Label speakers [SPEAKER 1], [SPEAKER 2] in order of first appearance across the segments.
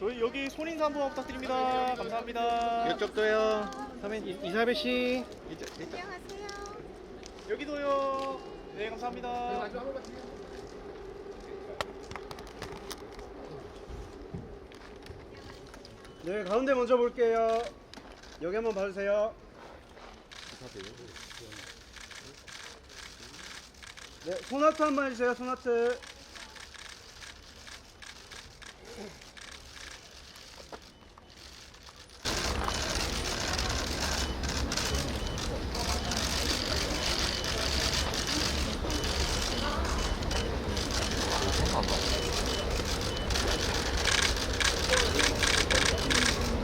[SPEAKER 1] 한 번 부탁드립니다. 감사합니다.
[SPEAKER 2] 이쪽도요. 선배님 이- 이사배 씨. 이쪽, 이쪽.
[SPEAKER 3] 안녕하세요.
[SPEAKER 1] 여기도요. 네, 감사합니다.
[SPEAKER 4] 네, 가운데 먼저 볼게요. 여기 한번 봐주세요. 네, 소나트 한 번 해주세요. 소나트.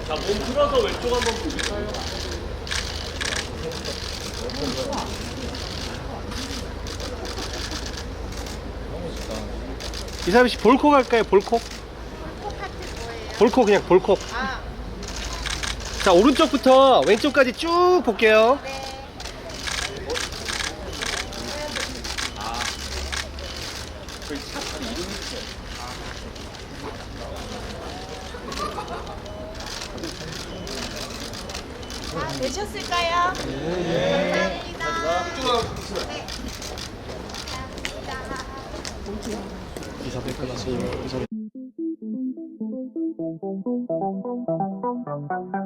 [SPEAKER 1] 자, 몸 풀어서 왼쪽 한번 볼까요?
[SPEAKER 2] 이사배 씨 볼콕 할까요? 볼콕?
[SPEAKER 3] 포카트 뭐예요?
[SPEAKER 2] 볼콕 그냥 볼콕.
[SPEAKER 3] 아,
[SPEAKER 2] 자 오른쪽부터 왼쪽까지 쭉 볼게요.
[SPEAKER 3] 네. 다 되셨을까요? 감사합니다. 네. 감사합니다.
[SPEAKER 2] 감사합니다.